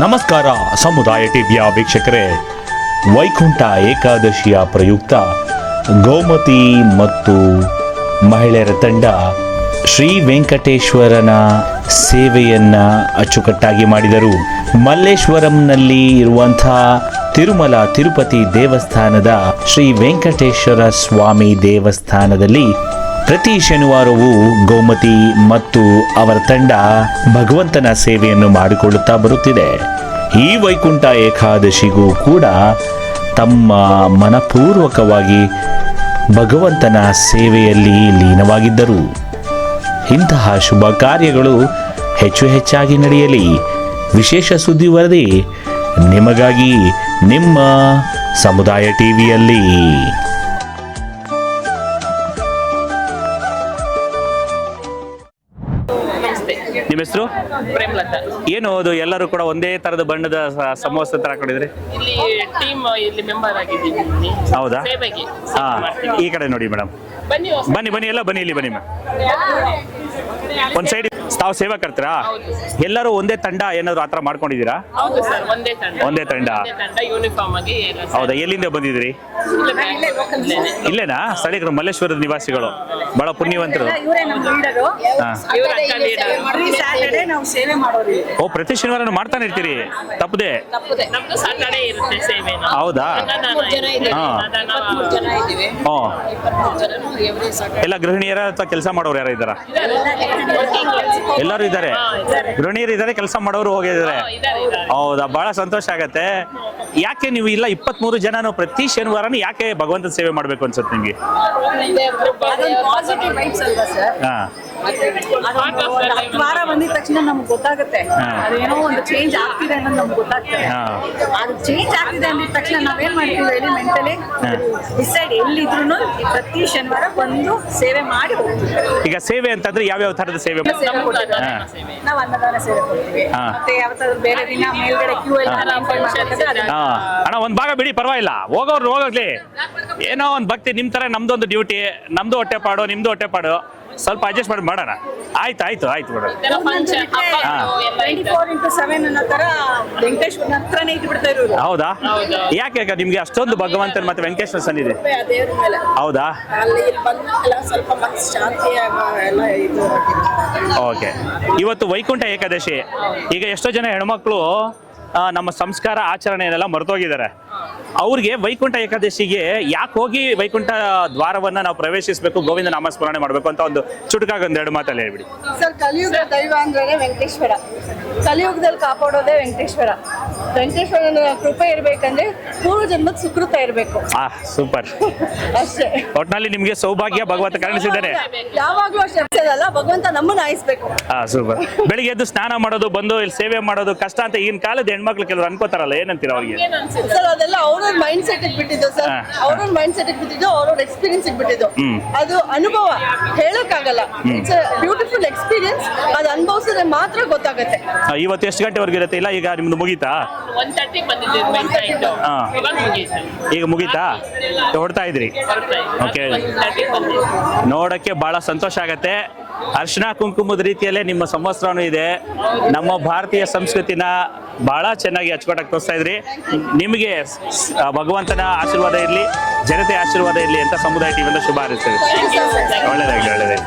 ನಮಸ್ಕಾರ, ಸಮುದಾಯ ಟಿವಿಯ ವೀಕ್ಷಕರೇ. ವೈಕುಂಠ ಏಕಾದಶಿಯ ಪ್ರಯುಕ್ತ ಗೋಮತಿ ಮತ್ತು ಮಹಿಳೆಯರ ತಂಡ ಶ್ರೀ ವೆಂಕಟೇಶ್ವರನ ಸೇವೆಯನ್ನ ಅಚ್ಚುಕಟ್ಟಾಗಿ ಮಾಡಿದರು. ಮಲ್ಲೇಶ್ವರಂನಲ್ಲಿ ಇರುವಂತಹ ತಿರುಮಲ ತಿರುಪತಿ ದೇವಸ್ಥಾನದ ಶ್ರೀ ವೆಂಕಟೇಶ್ವರ ಸ್ವಾಮಿ ದೇವಸ್ಥಾನದಲ್ಲಿ ಪ್ರತಿ ಶನಿವಾರವೂ ಗೋಮತಿ ಮತ್ತು ಅವರ ತಂಡ ಭಗವಂತನ ಸೇವೆಯನ್ನು ಮಾಡಿಕೊಳ್ಳುತ್ತಾ ಬರುತ್ತಿದೆ. ಈ ವೈಕುಂಠ ಏಕಾದಶಿಗೂ ಕೂಡ ತಮ್ಮ ಮನಪೂರ್ವಕವಾಗಿ ಭಗವಂತನ ಸೇವೆಯಲ್ಲಿ ಲೀನವಾಗಿದ್ದರು. ಇಂತಹ ಶುಭ ಕಾರ್ಯಗಳು ಹೆಚ್ಚು ಹೆಚ್ಚಾಗಿ ನಡೆಯಲಿ. ವಿಶೇಷ ಸುದ್ದಿ ವರದಿ ನಿಮಗಾಗಿ ನಿಮ್ಮ ಸಮುದಾಯ ಟಿವಿಯಲ್ಲಿ. ನಿಮ್ಮ ಹೆಸರು? ಏನು ಅದು ಎಲ್ಲರೂ ಕೂಡ ಒಂದೇ ತರದ ಬಣ್ಣದ ಸಮವಸ್ತ್ರ ತರ ಹಾಕೊಂಡಿದ್ರಿ? ಹೌದಾ? ಈ ಕಡೆ ನೋಡಿ ಮೇಡಮ್. ಬನ್ನಿ ಬನ್ನಿ ಎಲ್ಲ ಬನ್ನಿ ಇಲ್ಲಿ ಬನ್ನಿ ಮೇಡಮ್ ಒಂದ್ ಸೈಡ್ ತಾವು ಸೇವಾ ಕರ್ತೀರಾ ಹೌದು. ಎಲ್ಲರೂ ಒಂದೇ ತಂಡ ಏನಾದ್ರು ಆತರ ಮಾಡ್ಕೊಂಡಿದ್ದೀರಾ? ಹೌದು ಸರ್ ಒಂದೇ ತಂಡ. ಒಂದೇ ಹೌದಾ ಎಲ್ಲಿಂದ ಬಂದಿದ್ರಿ ಇಲ್ಲೇನೆ. ಸ್ಥಳೀಕರು ಮಲ್ಲೇಶ್ವರದ ನಿವಾಸಿಗಳು ಬಹಳ ಪುಣ್ಯವಂತರು. ಇವರೇ ನಮ್ಮ ಲೀಡರು ಹಾ. ಇವ್ರ ಅಕ್ಕ ಪ್ರತಿ ಸ್ಯಾಟರ್ಡೆ ನಾವು ಸೇವೆ ಮಾಡೋರು ಓ ಪ್ರತಿ ಶನಿವಾರ ಮಾಡ್ತಾನೆ ಇರ್ತೀರಿ? ತಪ್ಪದೆ? ನಮ್ದು ಸಾಟರ್ಡೆ ಇರುತ್ತೆ ಸೇವೆ ಹೌದಾ? ಹಾ. ಎಲ್ಲ ಗೃಹಿಣಿಯರ ಅಥವಾ ಕೆಲಸ ಮಾಡೋರು ಯಾರು ಇದ್ದಾರಾ? ಎಲ್ಲರೂ ಇದ್ದಾರೆ. ಗೃಹಿಣಿಯರು ಇದ್ದಾರೆ ಕೆಲಸ ಮಾಡೋರು ಹೋಗಿದ್ದಾರೆ ಹೌದಾ ಬಹಳ ಸಂತೋಷ ಆಗತ್ತೆ. ಯಾಕೆ ನೀವು ಇಲ್ಲ ಇಪ್ಪತ್ಮೂರು ಜನನು ಪ್ರತಿ ಶನಿವಾರ ಯಾಕೆ ಭಗವಂತನ ಸೇವೆ ಮಾಡ್ಬೇಕು ಅನ್ಸುತ್ತೆ ನಿಮ್ಗೆ? ವಾರ ಬಂದಿದ ತಕ್ಷಣ ನಮ್ಗೆ ಗೊತ್ತಾಗುತ್ತೆ. ಅದೇನೋ ಒಂದು ಚೇಂಜ್ ಆಗ್ತಿದೆ ಅನ್ನೋದು ನಮ್ಗೆ ಗೊತ್ತಾಗ್ತದೆ. ಅದು ಚೇಂಜ್ ಆಗ್ತಿದೆ ಅಂದಿದ ತಕ್ಷಣ ನಾವೇನ್ ಮಾಡ್ತೀವಿ ಹೇಳಿ ಮೆಂಟಲಿ. ಡಿಸೈಡ್ ಎಲ್ಲಿದ್ರು ಪ್ರತಿ ಶನಿವಾರ ಬಂದು ಸೇವೆ ಮಾಡಿ ಈಗ ಸೇವೆ ಅಂತಂದ್ರೆ ಯಾವ ತರದ ಸೇವೆ. ನಾವು ಅನ್ನದಾನ ಸೇವೆ ಕೊಡ್ತೀವಿ. ಮತ್ತೆ ಯಾವತ್ತಾದ್ರೂ ಬೇರೆ ದಿನ ಮೇಲ್ಗಡೆ ಕ್ಯೂ ಎಲ್ಲ ಅಣ್ಣ ಒಂದ್ ಭಾಗ ಬಿಡಿ ಪರವಾಗಿಲ್ಲ. ಹೋಗೋರು ಹೋಗ್ಲಿ. ಏನೋ ಒಂದ್ ಭಕ್ತಿ ನಿಮ್ ತರ ನಮ್ದೊಂದು ಡ್ಯೂಟಿ ನಮ್ದು ಹೊಟ್ಟೆಪಾಡು ನಿಮ್ದು ಹೊಟ್ಟೆಪಾಡು ಸ್ವಲ್ಪ ಅಡ್ಜಸ್ಟ್ ಮಾಡಿ ಮಾಡೋಣ. ಆಯ್ತು ಆಯ್ತು ಆಯ್ತು ಮೇಡಮ್ ಇದೆ ಹೌದಾ? ಯಾಕೆ ಯಾಕೆ ನಿಮ್ಗೆ ಅಷ್ಟೊಂದು ಭಗವಂತನ ಮತ್ತೆ ವೆಂಕಟೇಶ್ವರ ದೇವ್ರ ಮೇಲೆ. ಹೌದಾ? ಓಕೆ. ಇವತ್ತು ವೈಕುಂಠ ಏಕಾದಶಿ. ಈಗ ಎಷ್ಟೋ ಜನ ಹೆಣ್ಮಕ್ಳು ನಮ್ಮ ಸಂಸ್ಕಾರ ಆಚರಣೆಯನ್ನೆಲ್ಲ ಮರ್ತೋಗಿದ್ದಾರೆ. ಅವ್ರಿಗೆ ವೈಕುಂಠ ಏಕಾದಶಿಗೆ ಯಾಕೆ ಹೋಗಿ ವೈಕುಂಠ ದ್ವಾರವನ್ನ ನಾವು ಪ್ರವೇಶಿಸಬೇಕು, ಗೋವಿಂದ ನಾಮಸ್ಮರಣೆ ಮಾಡಬೇಕು ಅಂತ ಒಂದು ಚುಟುಕಾಗಿ ಎರಡು ಮಾತಲ್ಲಿ ಹೇಳ್ಬಿಡಿ. ಸರ್ ಕಲಿಯುಗ ದೈವ ಅಂದ್ರೆ ವೆಂಕಟೇಶ್ವರ. ಕಲಿಯುಗದಲ್ಲಿ ಕಾಪಾಡೋದೇ ವೆಂಕಟೇಶ್ವರ. ವೆಂಕಟೇಶ್ವರನ ಕೃಪೆ ಇರ್ಬೇಕಂದ್ರೆ ಪೂರ್ವ ಜನ್ಮದ ಸುಕೃತ ಇರಬೇಕು. ಆ ಸೂಪರ್ ಅಷ್ಟೇ. ಒಟ್ನಲ್ಲಿ ನಿಮ್ಗೆ ಸೌಭಾಗ್ಯ ಭಗವಂತ ಕಾಣಿಸಿದ್ದಾರೆ ಯಾವಾಗ್ಲೂ ಅಷ್ಟೇ ಅಲ್ಲ ಭಗವಂತ ನಮ್ಮನ್ನ ಆಯಿಸ್ಬೇಕು. ಆ ಸೂಪರ್ ಬೆಳಿಗ್ಗೆ ಎದ್ದು ಸ್ನಾನ ಮಾಡೋದು ಬಂದು ಇಲ್ಲಿ ಸೇವೆ ಮಾಡೋದು ಕಷ್ಟ ಅಂತ ಈಗಿನ ಕಾಲದ ಹೆಣ್ಮಕ್ಳು ಕೆಲವರು ಅನ್ಕೋತಾರಲ್ಲ ಏನಂತೀರ ಅವ್ರಿಗೆ? ಸರ್ ಅದೆಲ್ಲ ಅವ್ರವ್ರ ಮೈಂಡ್ ಸೆಟ್ ಬಿಟ್ಟಿದ್ದು ಸರ್. ಹಾ. ಅವ್ರವ್ರ ಮೈಂಡ್ ಸೆಟ್ ಬಿಟ್ಟಿದ್ದು ಅವ್ರವ್ರ ಎಕ್ಸ್ಪೀರಿಯನ್ಸ್ ಬಿಟ್ಟಿದ್ದು. ಹ್ಮ್. ಅದು ಅನುಭವ. ಹೇಳೋಕ್ಕಾಗಲ್ಲ. ಇಟ್ಸ್ ಬ್ಯೂಟಿಫುಲ್ ಎಕ್ಸ್ಪೀರಿಯನ್ಸ್ ಅದು ಅನುಭವಿಸಿದ್ರೆ ಮಾತ್ರ ಗೊತ್ತಾಗುತ್ತೆ. ಆ, ಇವತ್ತು ಎಷ್ಟು ಗಂಟೆವರೆಗೂ ಇರುತ್ತೆ? ಇಲ್ಲ ಈಗ ನಿಮ್ದು ಮುಗೀತಾ? ಒನ್ ತರ್ಟಿ ಬಂದಿದ್ದೆ ಹಾ. ಈಗ ಮುಗೀತಾ? ಹೊಡ್ತಾ ಇದ್ರಿ? ಓಕೆ ನೋಡಕ್ಕೆ ಬಹಳ ಸಂತೋಷ ಆಗತ್ತೆ. ಅರ್ಶನ ಕುಂಕುಮದ ರೀತಿಯಲ್ಲೇ ನಿಮ್ಮ ಸಂವತ್ಸರನೂ ಇದೆ. ನಮ್ಮ ಭಾರತೀಯ ಸಂಸ್ಕೃತಿನ ಬಹಳ ಚೆನ್ನಾಗಿ ಅಚ್ಚುಕಟ್ಟಾಗಿ ತೋರಿಸ್ತಾ ಇದ್ರಿ. ನಿಮಗೆ ಭಗವಂತನ ಆಶೀರ್ವಾದ ಇರಲಿ ಜನತೆ ಆಶೀರ್ವಾದ ಇರಲಿ ಅಂತ ಸಮುದಾಯ ಟಿವಿಯಿಂದ ಶುಭ ಹಾರೈಸ್ತೇವೆ. ಒಳ್ಳೆಯದಾಗಲಿ ಒಳ್ಳೆದಾಗಲಿ.